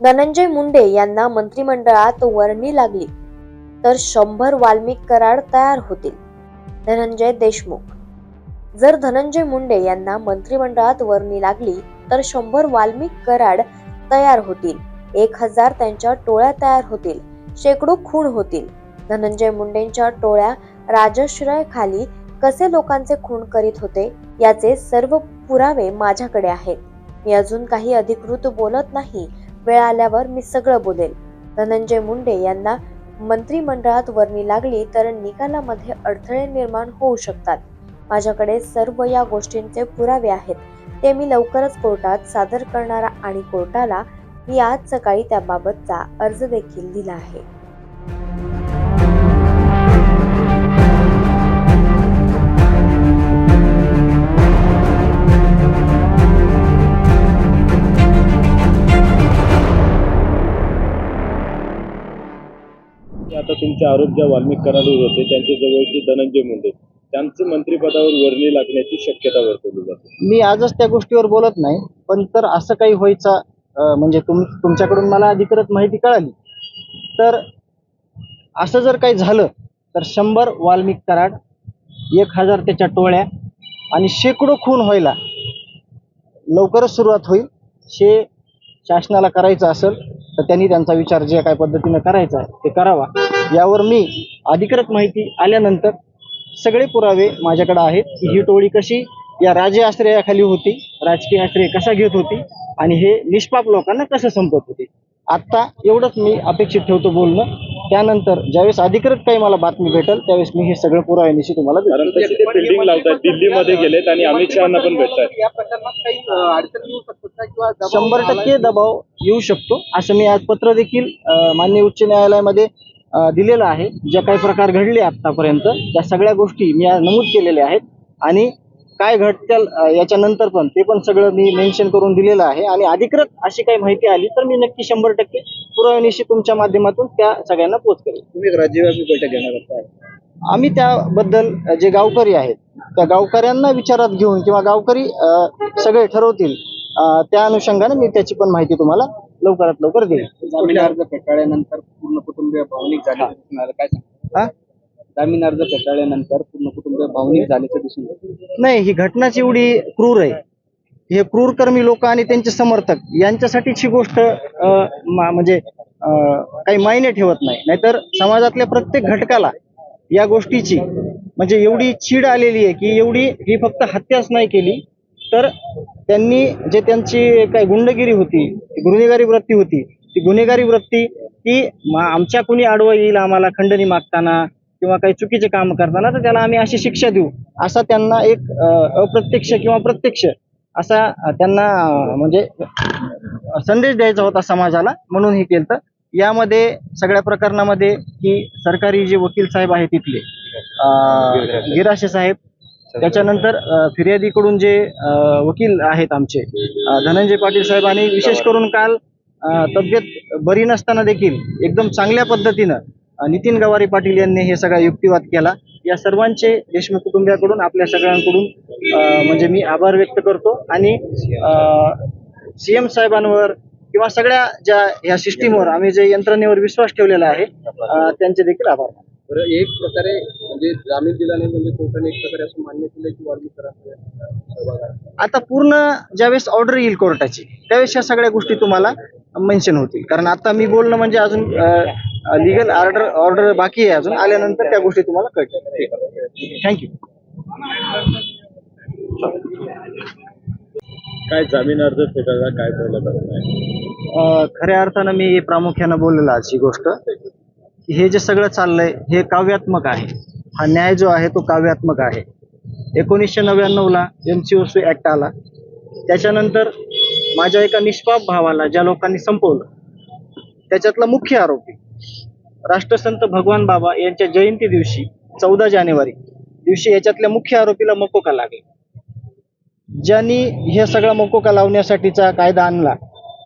धनंजय मुंडे यांना मंत्रिमंडळात वर्णी लागली. तर शंभर वाल्मिक कराड तयार होतील. धनंजय देशमुख. जर धनंजय मुंडे यांना मंत्रिमंडळात वर्णी लागली तर शंभर वाल्मिक कराड तयार होतील. एक हजार त्यांच्या टोळ्या तयार होतील. शेकडो खून होतील. धनंजय मुंडेंच्या टोळ्या राजश्रयाखाली कसे लोकांचे खून करीत होते याचे सर्व पुरावे माझ्याकडे आहेत. मी अजून काही अधिकृत बोलत नाही वेळ आल्यावर मी सगळं बोलेल. धनंजय मुंडे यांना मंत्रिमंडळात वर्णी लागली तर निकालामध्ये अडथळे निर्माण होऊ शकतात. माझ्याकडे सर्व या गोष्टींचे पुरावे आहेत. ते मी लवकरच कोर्टात सादर करणार आणि कोर्टाला मी आज सकाळी त्याबाबतचा अर्ज देखील दिला आहे. आता आरोप ज्या वाल्मिक होते त्यांच्या जवळचे धनंजय मुंडे. त्यांचं मंत्रिपदावर वर्णी लागण्याची शक्यता वर्तवली जाते. मी आजच त्या गोष्टीवर बोलत नाही पण तर असं काही व्हायचा म्हणजे तुम तुमच्याकडून मला अधिकृत माहिती कळाली. तर असं जर काही झालं तर शंभर वाल्मिक कराड एक हजार त्याच्या टोळ्या आणि शेकडो खून व्हायला लवकरच सुरुवात होईल. हे शासनाला करायचं असेल तर त्यांनी त्यांचा विचार जे काय पद्धतीनं करायचा आहे ते करावा. यावर मी अधिकृत माहिती आल्यानंतर सगळे पुरावे माझ्याकडे आहेत. की ही टोळी कशी या राजे आश्रयाखाली होती राजकीय आश्रय कसा घेत होती आणि हे निष्पाप लोकांना कसं संपत होते? आत्ता एवढंच मी अपेक्षित ठेवतो बोलणं. त्यानंतर ज्यावेळेस अधिकृत काही मला बातमी भेटेल त्यावेळेस मी हे सगळं पुराव्यानिशी तुम्हाला फिल्डिंग लावतात दिल्लीमध्ये गेलेत आणि अमित शहाना पण भेटतात शंभर टक्के दबाव येऊ शकतो. असं मी आज पत्र देखील मान्य उच्च न्यायालयामध्ये दिलेलं आहे. ज्या काही प्रकार घडले आतापर्यंत त्या सगळ्या गोष्टी मी नमूद केलेल्या आहेत. आणि काय घडतील अं, याच्यानंतर पण ते पण सगळं मी मेन्शन करून दिलेलं आहे. आणि अधिकृत अशी काही माहिती आली तर मी नक्की शंभर टक्के पुराव्यानिशी तुमच्या माध्यमातून त्या सगळ्यांना पोच करेल तुम्ही राज्यव्यापी बैठक घेणार? आम्ही त्याबद्दल जे गावकरी आहेत त्या गावकऱ्यांना विचारात घेऊन किंवा गावकरी सगळे ठरवतील त्या अनुषंगाने मी त्याची पण माहिती तुम्हाला लवकरात लवकर देईल. जामीन अर्ज फेटाळल्यानंतर पूर्ण कुटुंबीय भावनिक आलं. काय हा? जामीन अर्ज फेटाळल्यानंतर पूर्ण कुटुंबीय भावनिक झाल्याचं दिसून नाही ही घटनाच एवढी क्रूर आहे. हे क्रूरकर्मी लोक आणि त्यांचे समर्थक यांच्यासाठीच ही गोष्ट अं, मा- म्हणजे अं, काही मायने ठेवत नाही. नाहीतर समाजातल्या प्रत्येक घटकाला या गोष्टीची म्हणजे एवढी चीड आलेली आहे की एवढी ही फक्त हत्याच नाही केली. तर त्यांनी जे त्यांची काही गुंडगिरी होती गुन्हेगारी वृत्ती होती ती गुन्हेगारी वृत्ती की आमच्या कुणी आडवं येईल आम्हाला खंडणी मागताना किंवा काही चुकीचे काम करताना तर त्याला आम्ही अशी शिक्षा देऊ. असा त्यांना एक अप्रत्यक्ष किंवा प्रत्यक्ष असा त्यांना म्हणजे संदेश द्यायचा होता समाजाला म्हणून हे केलं यामध्ये सगळ्या प्रकरणामध्ये की सरकारी जे वकील साहेब आहेत तिथले गिराशे साहेब त्याच्यानंतर फिर्यादीकडून जे वकील आहेत आमचे धनंजय पाटील साहेब आणि विशेष करून काल तब्येत बरी नसताना देखील एकदम चांगल्या पद्धतीनं नितीन गवारी पाटील यांनी हे सगळा युक्तिवाद केला. या सर्वांचे देशमुख कुटुंबियाकडून आपल्या सगळ्यांकडून म्हणजे मी आभार व्यक्त करतो आणि सीएम साहेबांवर किंवा सगळ्या ज्या या सिस्टीमवर आम्ही जे यंत्रणेवर विश्वास ठेवलेला आहे त्यांचे देखील आभार बरं एक प्रकारे म्हणजे जामीन दिला नाही म्हणजे कोर्टाने एक प्रकारे असं मान्य केलं की वाल्मिक कराड आता पूर्ण ज्यावेळेस ऑर्डर येईल कोर्टाची त्यावेळेस या सगळ्या गोष्टी तुम्हाला मेन्शन होतील. कारण आता मी बोलणं म्हणजे अजून लिगल ऑर्डर ऑर्डर बाकी आहे अजून आल्यानंतर त्या गोष्टी तुम्हाला कळतील. थँक्यू काय जामीन अर्ज फेटाळला काय आहे खऱ्या अर्थानं मी प्रामुख्यानं बोललेलो आज ही गोष्ट. हे जे सगळं चाललंय हे काव्यात्मक आहे. हा न्याय जो आहे तो काव्यात्मक आहे. एकोणीसशे नव्याण्णवला M C O C act आला. त्याच्यानंतर माझ्या एका निष्पाप भावाला ज्या लोकांनी संपवलं त्याच्यातला मुख्य आरोपी राष्ट्रसंत भगवान बाबा यांच्या जयंती दिवशी चौदा जानेवारी दिवशी याच्यातल्या मुख्य आरोपीला मकोका लागला. ज्यांनी हे सगळा मकोका लावण्यासाठीचा कायदा आणला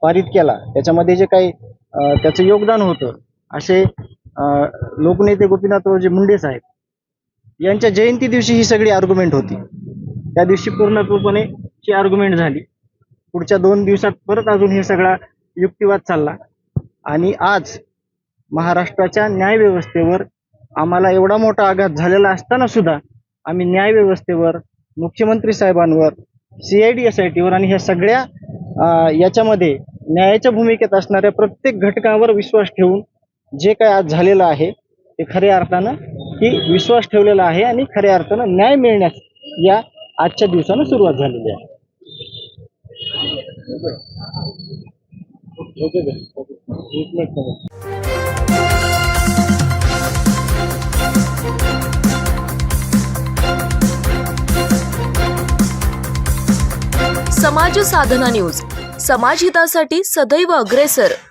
पारित केला त्याच्यामध्ये जे काही त्याचं योगदान होतं असे लोकनेते गोपीनाथरावजी मुंडे साहेब यांच्या जयंती दिवशी ही सगळी आर्ग्युमेंट होती. त्या दिवशी पूर्णत्वपणे ही आर्ग्युमेंट झाली. पुढच्या दोन दिवसात परत अजून हे सगळा युक्तिवाद चालला. आणि आज महाराष्ट्राच्या न्यायव्यवस्थेवर आम्हाला एवढा मोठा आघात झालेला असताना सुद्धा आम्ही न्यायव्यवस्थेवर मुख्यमंत्री साहेबांवर C I D S I टीवर आणि ह्या सगळ्या याच्यामध्ये न्यायाच्या भूमिकेत असणाऱ्या प्रत्येक घटकावर विश्वास ठेवून जे काय आज झालेलं आहे ते खऱ्या अर्थानं की विश्वास ठेवलेला आहे आणि खऱ्या अर्थानं न्याय मिळण्यास या आजच्या दिवसानं सुरुवात झालेली आहे. समाज साधना न्यूज. समाजहितासाठी सदैव अग्रेसर.